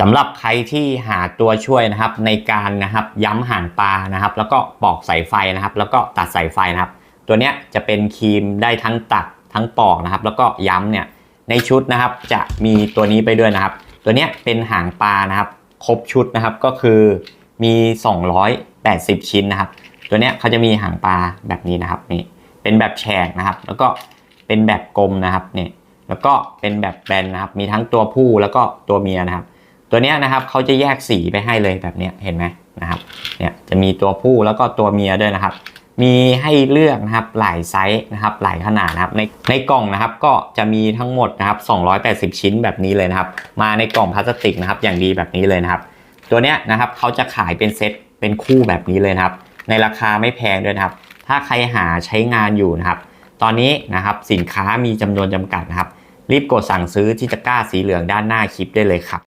สำหรับใครที่หาตัวช่วยนะครับในการนะครับย้ำหางปลานะครับ แล้วก็ปอกสายไฟนะครับ แล้วก็ตัดสายไฟนะครับ ตัวเนี้ยจะเป็นครีมได้ทั้งตัดทั้งปอกนะครับ แล้วก็ย้ำเนี่ยในชุดนะครับจะมีตัวนี้ไปด้วยนะครับ ตัวเนี้ยเป็นหางปลานะครับ ครบชุดนะครับก็คือมี 280 ชิ้นนะครับ ตัวเนี้ยเขาจะมีหางปลาแบบนี้นะครับนี่เป็นแบบแฉกนะครับ แล้วก็เป็นแบบกลมนะครับนี่แล้วก็เป็นแบบแบนนะครับ มีทั้งตัวผู้แล้วก็ตัวเมียนะครับ ตัวนี้นะครับเขาจะแยกสีไปให้เลยแบบนี้เห็นไหมนะครับเนี่ยจะมีตัวผู้แล้วก็ตัวเมียด้วยนะครับ มีให้เลือกนะครับหลายไซส์นะครับหลายขนาดนะครับในในกล่องนะครับก็จะมีทั้งหมดนะครับ 280 ชิ้นแบบนี้เลยนะครับ มาในกล่องพลาสติกนะครับอย่างดีแบบนี้เลยนะครับ ตัวนี้นะครับเขาจะขายเป็นเซตเป็นคู่แบบนี้เลยนะครับ ในราคาไม่แพงด้วยนะครับ ถ้าใครหาใช้งานอยู่นะครับ ตอนนี้นะครับสินค้ามีจำนวนจำกัดนะครับ รีบกดสั่งซื้อที่ตะกร้าสีเหลืองด้านหน้าคลิปได้เลยครับ